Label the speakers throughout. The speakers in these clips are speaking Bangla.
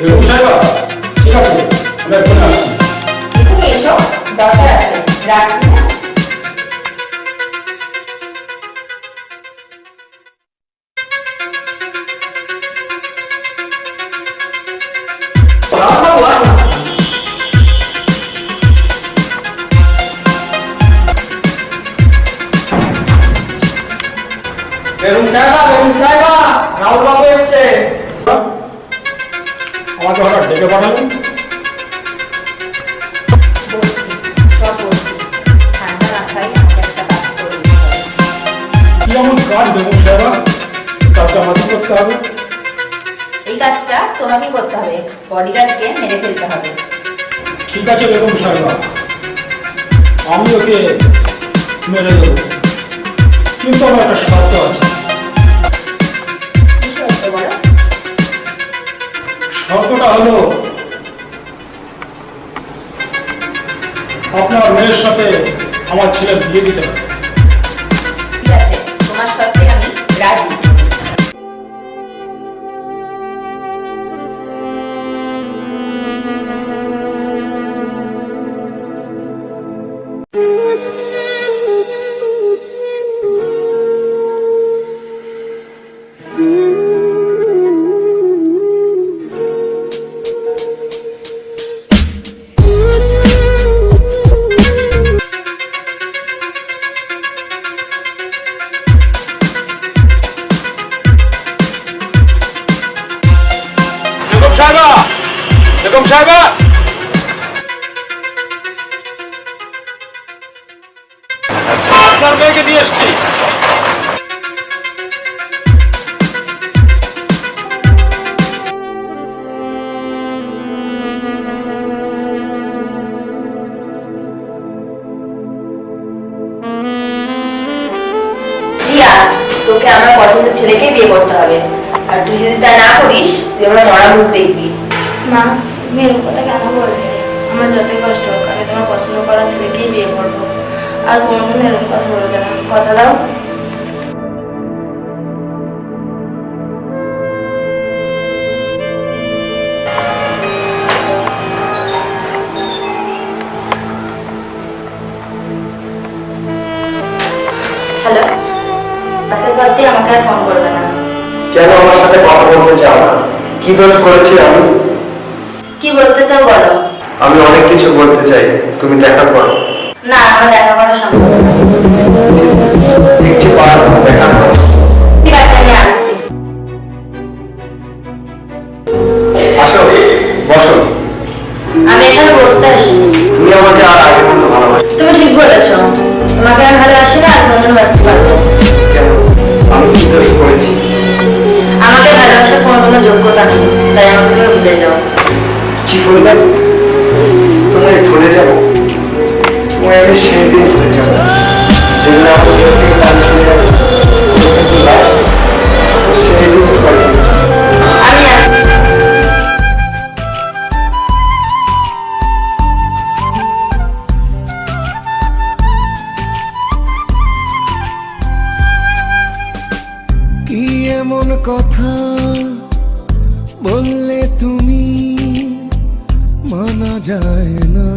Speaker 1: বেগম সাহেবা
Speaker 2: ঠিক আছে। আমরা এখন আসছি। একটু এসো দরকার আছে।
Speaker 3: রাখছি আছে বেগম সাহেবা আমি ওকে মেরে দেবো। কিন্তু আমার একটা শর্ত আছে। শর্তটা হলো আপনার মেয়ের সাথে আমার ছেলে বিয়ে দিতে হবে। বেগম সাহেবা আপনার মেয়েকে দিয়ে এসছি।
Speaker 2: আমার ছেলেকে বিয়ে করতে হবে। আর তুই যদি তা না করিস তুই আমার মরা মুখ দেখবি।
Speaker 4: মা তুমি এরকম কথা কেন বললে? আমার যতই কষ্ট হোক আমি তোমার পছন্দ করা ছেলেকেই বিয়ে করব। আর কোনোদিন এরকম কথা বলবে না। কথা দাও। হ্যালো আজকের বাদ দিয়ে আমাকে আর ফোন করবে না।
Speaker 1: কেন আমার সাথে কথা বলতে চাও না? কি দোষ করেছি আমি?
Speaker 4: কি বলতে চাও বলো।
Speaker 1: আমি অনেক কিছু বলতে চাই তুমি দেখা করো।
Speaker 4: না আমার দেখা করা সম্ভব না।
Speaker 1: বললে তোমায় ভুলে যাব। তোমায় আমি সেই দিন ভুলে যাব। যেদিন আমার থেকে গান শুনে যাবে।
Speaker 5: যায় না।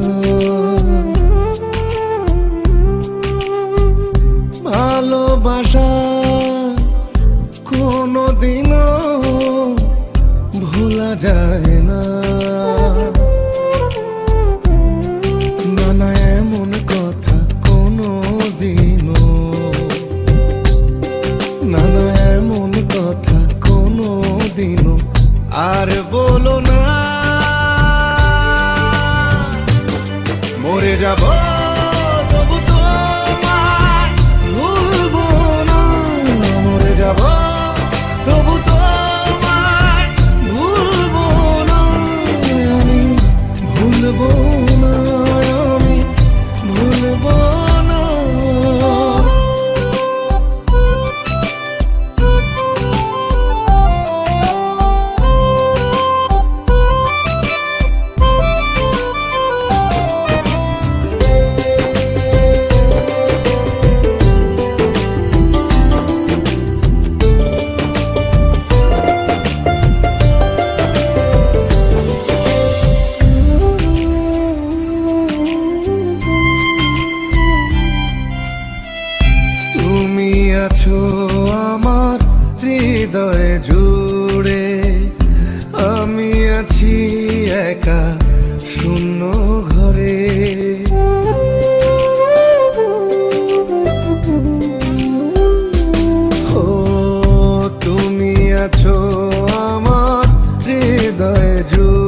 Speaker 5: যাব হৃদয়ে জুড়ে আমি আছি একা শূন্য ঘরে। ও তুমি আছো আমার হৃদয়ে জুড়ে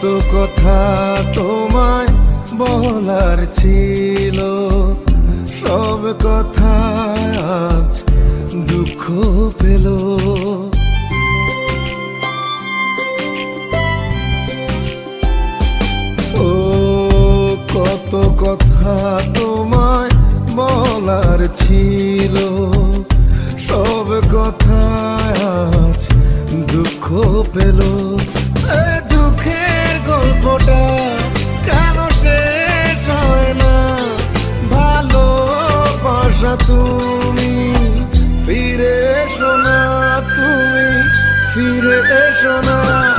Speaker 5: কত কথা তোমায় বলার ছিল। সব কথা আজ দুঃখ পেল। ও কত কথা তোমায় বলার ছিল। সব কথা আজ দুঃখ পেল। ফিরে এসো না।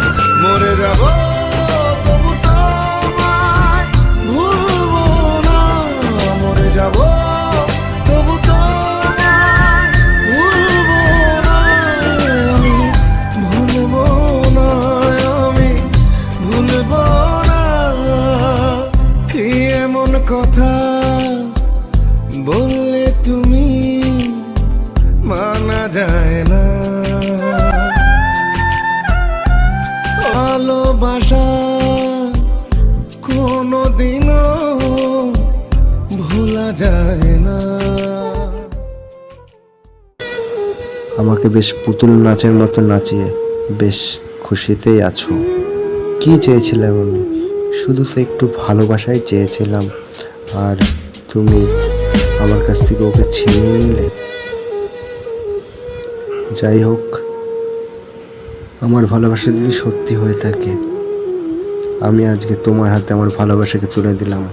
Speaker 1: আমাকে বেশ পুতুল নাচের মতো নাচিয়ে বেশ খুশিতেই আছো। কি চেয়েছিলাম আমি শুধু তো একটু ভালোবাসাই চেয়েছিলাম। আর তুমি আমার কাছ থেকে ওকে ছিনিয়ে নিলে? যাই হোক, আমার ভালোবাসা যদি সত্যি হয়ে থাকে, আমি আজকে তোমার হাতে আমার ভালোবাসাকে তুলে দিলাম।